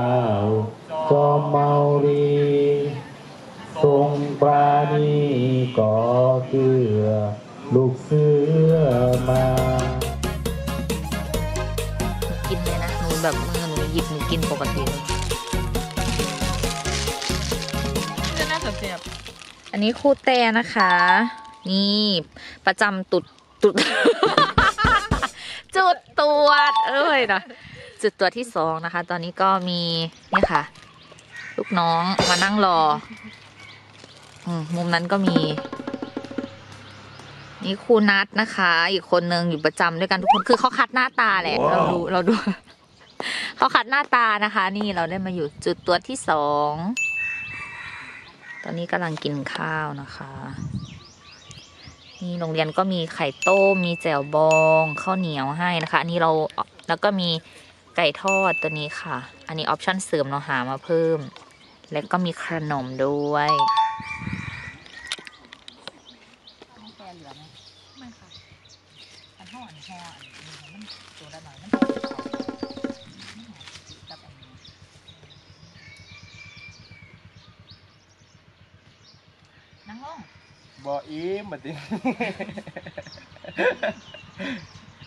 พระบาทมงกุฎเกล้า จอมเมารีทรงปราณีก่อเกือ ลูกเสือมา กินเลยนะหนูแบบมือหนูหยิบหนูกินปกติเลยจะน่าจะเจ็บอันนี้คู่แต่นะคะ นี่ประจำตุดตุด จุดตรวจเอ้ยนะ จุดตรวจที่สองนะคะ ตอนนี้ก็มีเนี่ยค่ะ ลูกน้องมานั่งรออืมมุมนั้นก็มี นี่ครูนัดนะคะ อีกคนนึงอยู่ประจำด้วยกันทุกคนคือเขาคัดหน้าตาแหละเราดูเราดูเขาคัดหน้าตานะคะ นี่เราได้มาอยู่จุดตรวจที่สองตอนนี้กำลังกินข้าวนะคะนี่โรงเรียนก็มีไข่ต้มมีแจ่วบองข้าวเหนียวให้นะคะ อันนี้เราแล้วก็มี ไก่ทอดตัวนี้ค่ะ อันนี้ออปชั่นเสริมเราหามาเพิ่ม แล้วก็มีขนมด้วยแกเหลือไหมไม่ค่ะอันห่ออันห่ออันนี้มันตัวละหน่อยมันกับอันนี้นั่งลงบออีมมาดิ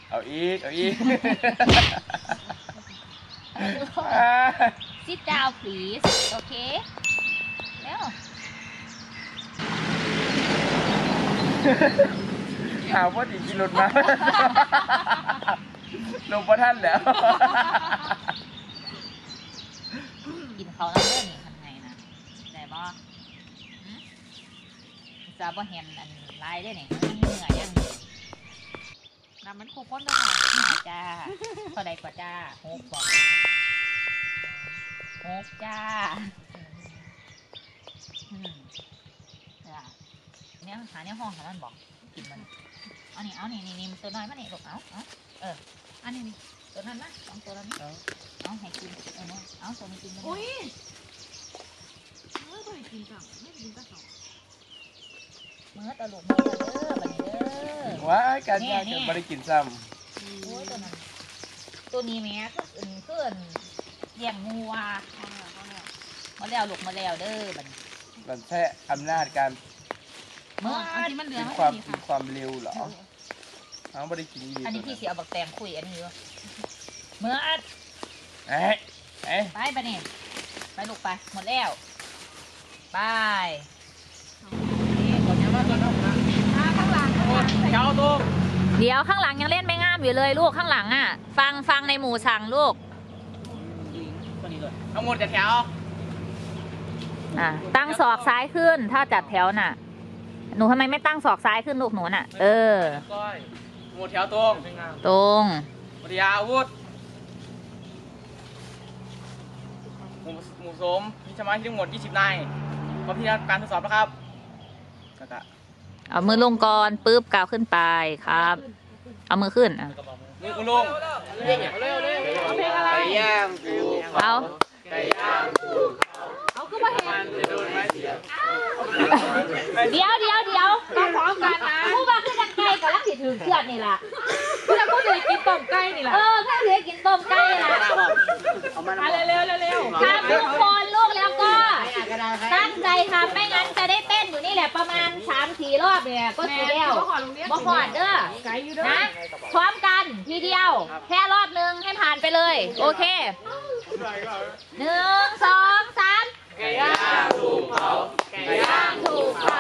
เอาอีกเอาอีก Sit down please โอเคเร็วถามว่าดิกินรถมา ลงประท่านแล้ว กินเขาแล้วเด้อนี่ทำไงนะได้บ่หึจะบ่เห็นอันลายได้อนี่เหนื่อยยังน้ำมันโคก้นด้วยค่ะหาจ้าเท่าใดกว่าจ้าหกบอก หกจ้าอืมจ้าเนี่ยหาเนี่ยห้องหามันบอกกินมันเอานี่เอานี่นี่นี่ตัวน้อยมานี่ลูกเอาเอาเอออันนี้นี่ตัวนั้นมาสองตัวนั้นเอาเอาให้กินเออเนาะเอาตัวนี้กินกันอุ้ยไม่เคยกินจังไม่กินจังสองเมื่อตะลุกมือเด้อบัดนี้เด้อว้ายการนี่ยากนี่จนไม่ได้กินซ้โอ้ยตัวนั้นตัวนี้แม่ก็อื่นก็อื่น เลี้ยงงูว่ะเอาแล้วเอาแล้วมาแล้วลูกมาแล้วเด้อบัดนี้ำมันแท้อำนาจการเอออันที่มันเหลือกินมันความดีกินค่ะความเร็วเหรอเอาไม่ได้กินดีอันนี้พี่สิเอาบักแตงคุยอันนี้อยู่เมื่ออัดเอ๊ะเอ๊ะไปบัดนี้ไปลูกไปหมดแล้วไปเช้าตุ้มเดี๋ยวข้างหลังยังเล่นไม่งามอยู่เลยลูกข้างหลังอะ ฟังฟังในหมู่สั่งลูก ทั้งหมดจะแถว อะตั้งศอกซ้ายขึ้น ถ้าจัดแถวน่ะ หนูทำไมไม่ตั้งศอกซ้ายขึ้นลูกหนูน่ะ เออ ก้อยหมดแถวตรงตรง ปริยาอาวุธหมู่หมู่สมมีสมาชิกทั้งหมด 20 นายพร้อมที่จะการทดสอบนะครับแล้วก็เอามือลงก่อนปุ๊บก้าวขึ้นไปครับ เอามือขึ้นอะมือคุณลุงเร็วเร็วเร็วเพลงอะไรย่างกู เอาไก่ย่างเอาก็มาเห็นจะโดนไม้เสียบเดี๋ยวเดี๋ยวเดี๋ยวต้องพร้อมกันนะผู้ว่าขึ้นกันไกลกับลักสิถือเชือดนี่ล่ะแล้วก็เลยกินต้มไก่นี่แหละเออข้าเสือกินต้มไก่ล่ะมาเร็วๆเร็วๆทำทุกคนลูกแล้วก็ ตั้งใจทำไม่งั้นจะได้เต้นอยู่นี่ แหละประมาณ3ามสี่รอบเนี่ยก็ถือแล้วบ่ขอโรงเรียนบ่ขอดเด้อไก่อยู่เด้อนะพร้อมกันทีเดียว แค่รอบนึงให้ผ่านไปเลย โอเคหนึ่งสองสามไก่ย่างถูกเผาไก่ย่างถูกเขา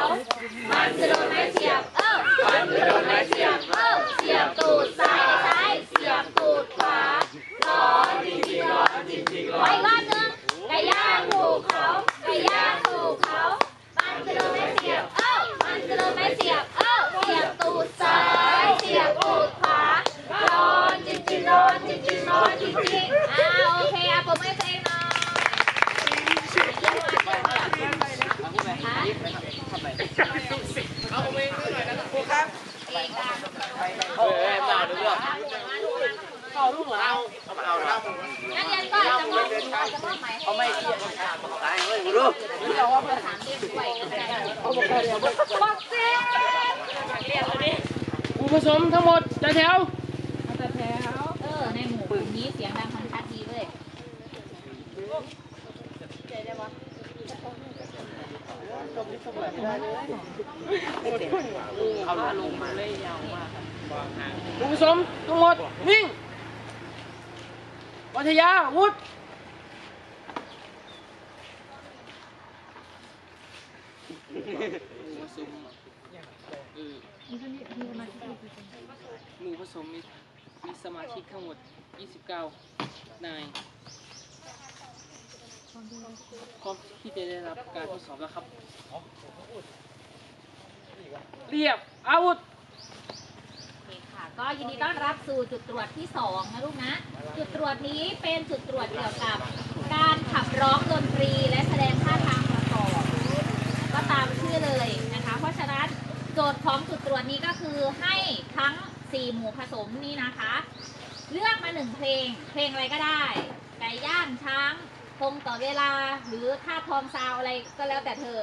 มันจะโดนไม้เสียบ เออมันจะโดนไม้เสียบ เออเสียบตูดซ้ายซ้ายเสียบตูดขวาร้อนจริงๆร้อนจริงๆร้อนอีกรอบนึงไก่ย่างถูกเขาไก่ย่างถูกเขามันจะโดนไม้เสียบ เออมันจะโดนไม้เสียบ เออเสียบตูดซ้ายเสียบตูดขวาร้อนจริงๆร้อนจริงๆร้อนจริงๆอ่าโอเคอะผมไม่เพลงหน่อยเองอะ เฮ้ยมาดูเรื่อง เอาลูกเหรอเอา เอามาเอาแล้ว นักเรียนก็อาจจะมอบอาจจะมอบหมายให้ เขาไม่เกี่ยวกับตายเฮ้ยรู้ เราว่าประสานเรียนด้วยก็ได้ บอกเจ๊ ผู้ผสมทั้งหมดจะแถวแต่แถวเออ ในหมู่กลุ่มนี้นี้เสียงดังฟังชัดดีเลยเอาลงมาเลยยาวมากคุณผู้ชมทั้งหมดนิ่งวัทยาวุฒิผสม เออหมู่ผสมมีมีสมาชิกทั้งหมด 29 นายพร้อมที่จะได้รับการทดสอบแล้วครับ เรียบอาวุธ โอเคค่ะ ก็ยินดีต้อนรับสู่จุดตรวจที่สองนะลูกนะ จุดตรวจนี้เป็นจุดตรวจเกี่ยวกับ การขับร้องดนตรีและแสดงท่าทางประกอบ ก็ตามชื่อเลย โจทย์ของจุดตรวจนี้ก็คือให้ทั้ง 4 หมู่ผสมนี้นะคะ เลือกมาหนึ่งเพลง เพลงอะไรก็ได้ ไก่ย่างช้างคงต่อเวลาหรือท่าทองซาวอะไรก็แล้วแต่เธอ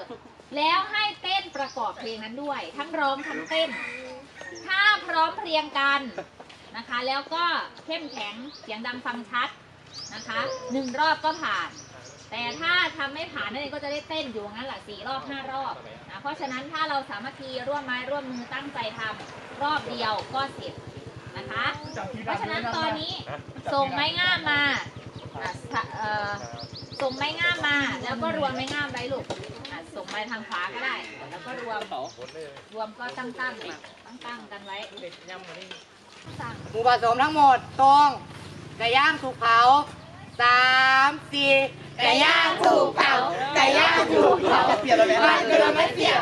แล้วให้เต้นประกอบเพลงนั้นด้วย ทั้งร้องทั้งเต้น ถ้าพร้อมเพรียงกันนะคะ แล้วก็เข้มแข็งเสียงดังฟังชัดนะคะหนึ่งรอบก็ผ่าน แต่ถ้าทำไม่ผ่านนั่นเองก็จะได้เต้นอยู่งั้นแหละสี่รอบห้ารอบนะเพราะฉะนั้นถ้าเราสามัคคีร่วมไม้ร่วมมือตั้งใจทำรอบเดียวก็เสร็จนะคะ เพราะฉะนั้นตอนนี้ส่งไม้งามมาส่งไม้งามมา แล้วก็รวมไม้งามไว้ลูกส่งไปทางขวาก็ได้ แล้วก็รวมรวมก็ตั้งตั้งตั้งตั้งกันไว้หมูผสมทั้งหมดตรงไก่ย่างถูกเผาสามสี่ ไก่ย่างถูกเผาไก่ย่างถูกเผาเสียบเลยมันจะโดนไม่เสียบ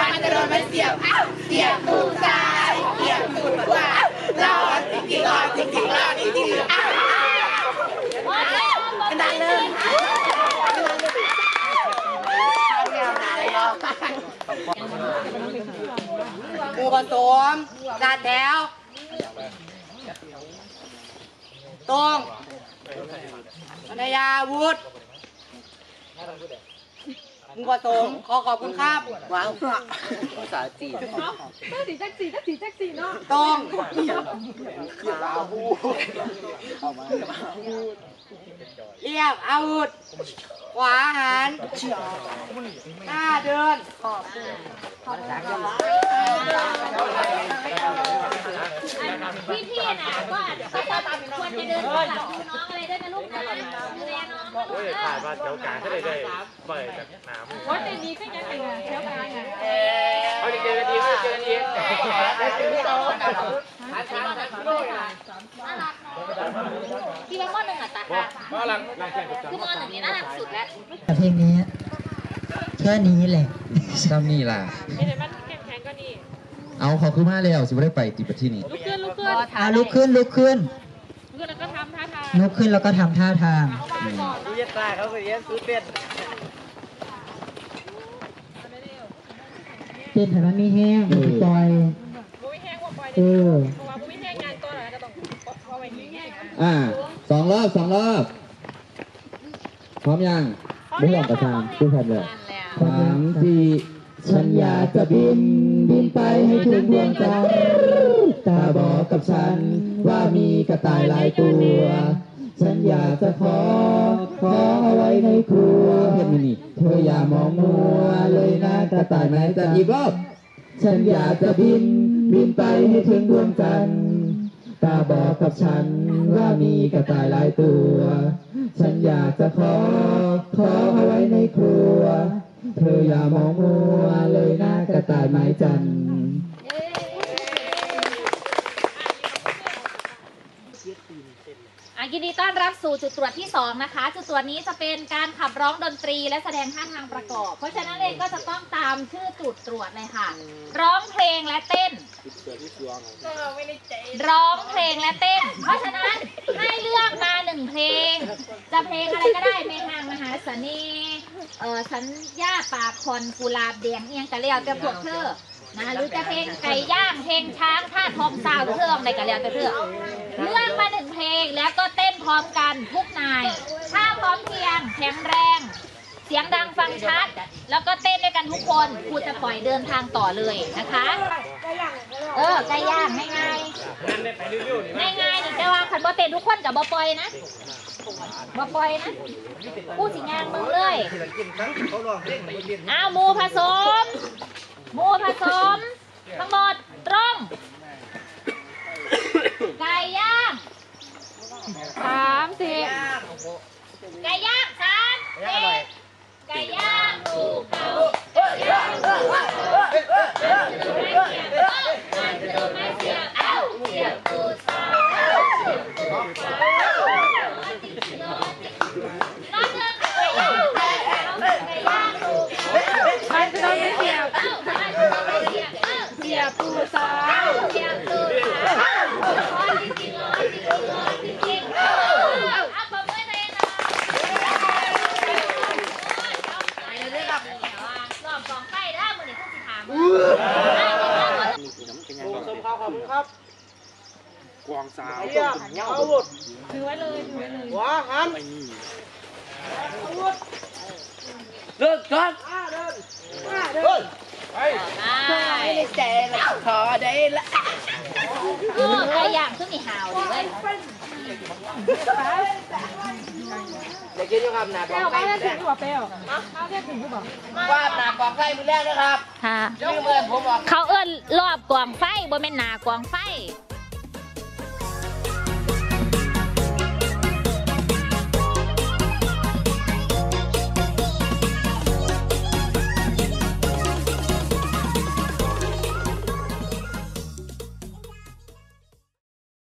มันจะโดนไม่เสียบเสียบถูกซ้ายเสียบถูกขวาร้อนจริงๆร้อนจริงๆร้อนจริงๆอ้าวกระดาษเลยหมูผสมจัดแถว ตรงภรรยาวุฒิหมูผสมขอขอบคุณครับว้าวภาษาจีนตั้งสีแจ็คสีแจ็คสีแจ็คสีเนาะตรงเรียบอาวุธ ขวาหันหน้าเดินพี่พี่ๆนะก็ก็ควรจะเดินข้างหลังดูน้องอะไรด้วยนะลูกนะดูแลน้องนะลูกโอ้ยนะถ่ายมาแถวกลางก็ได้ได้เปิดจากน้ำว่าแต่นี้ก็ยังไงเที่ยวกันไงเขาจะเจอกันดีเขาจะเจอกันดี พี่ว่าข้อหนึ่งอะตัดค่ะมาหลังคือมอหนึ่งเนี่ยน่ารักสุดแล้วเพลงนี้แค่นี้แหละซ้ำนี่ล่ะไม่ได้มันแข็งแข็งก็นี่เอาเขาคือมาแล้วสิบ่ได้ไปติประที่นี่ลุกขึ้นลุกขึ้นอะลุกขึ้นลุกขึ้นลุกขึ้นแล้วก็ทำท่าทางลุกขึ้นแล้วก็ทำท่าทางเอาวางก่อนเนาะเรียกตาเขาไปเรียนซื้อเป็ดเต้นแต่มันมีแห้งมันปล่อยบุ้ยแห้งกว่าปล่อยเอเดียวอ อ่าสองรอบสองรอบพร้อมยังไม่หลอกกระทางผู้พันเลยสามสี่ฉันอยากจะบิน บินไปให้ถึงดวงจันทร์ตาบอกกับฉันว่ามีกระต่ายหลายตัว ฉันอยากจะขอ ขอเอาไว้ในครัวเฮ็ดมินี่เธออย่ามองมัวเลยนะกระต่ายไหมจัจัดนอีกรอบฉันอยากจะบิน บินไปให้ถึงดวงจันทร์ ตาบอกกับฉันว่ามีกระต่ายหลายตัว ฉันอยากจะขอ ขอเอาไว้ในครัว เธออย่ามองมัวเลยนะกระต่ายไม้จันทร์อะยินดีต้อนรับสู่จุดตรวจที่ 2 นะคะ จุดตรวจนี้จะเป็นการขับร้องดนตรีและแสดงท่าทางประกอบ เพราะฉะนั้นเองก็จะต้องตามชื่อจุดตรวจเลยค่ะ ร้องเพลงและเต้น ร้องเพลงและเต้น เพราะฉะนั้นให้เลือกมาหนึ่งเพลง จะเพลงอะไรก็ได้เพลงทางมหาเสน่ห์เออสัญญาปากคอนกุหลาบแดงเอียงกะเลียวแต่พวกเธอนะหรือจะเพลงไก่ย่างเพลงช้างท่าทองซาวหรือเธออะไรกะเลียวแต่เธอเลือกมาหนึ่งเพลงแล้วก็เต้นพร้อมกันทุกนาย ถ้าพร้อมเพียงแข็งแรง สียงดังฟังชัด แล้วก็เต้นด้วยกันทุกคนครูจะปล่อยเดินทางต่อเลยนะคะ เออไก่ย่างง่ายๆง่ายๆนี่แต่ว่าคันบ่เต้นทุกคนกับบ่ปล่อยนะบ่ปล่อยนะผู้สิงานมึงเลยอ้าวหมูผสมหมูผสม ทั้งหมดตรงไก่ย่าง สามสี่ ไก่ย่างสามสี่ไก่ย่างถูกเผาไก่ย่างถูกเผามันจะโดนไม้เสียบเอ้าเสียบตูดสาวเอ้าเสียบตูดสาวร้อนจริงๆร้อนจริงๆร้อนเถอะไก่ย่างถูกเผาไก่ย่างถูกเผา มันจะโดนไม่เสียบ เอ้ามันจะโดนไม้เสียบเอ้า เสียบตูดสาว เสียบตูดสาวร้อนจริงๆร้อนจริงๆร้อนจริงๆเอ้าเอาเอาปรบมือตัวเองหน่อย รอบสองไฟแล้วมือนี่พูดสิถาม สมเขาขอบคุณครับ กวาง สาวเยี่ยมเอาหมดถือไว้เลยถือไว้เลยหัวหันเดินกันเดินไปได้ใจละขอได้ละเออใครอยากขึ้นนี่หาวดิเว้ยเดี๋ยวกินอยู่ครับหนาปเปอรี้งยวไส้เอามืแค่อแรถึงกหรือเปล่าเปรี้ยวเอาแค่ถึงหรือเปล่าว่าหนาปองไส้มือแรกนะครับค่ะเขาเอิ้นรอบกวางไฟบ่แม่นนากวางไฟ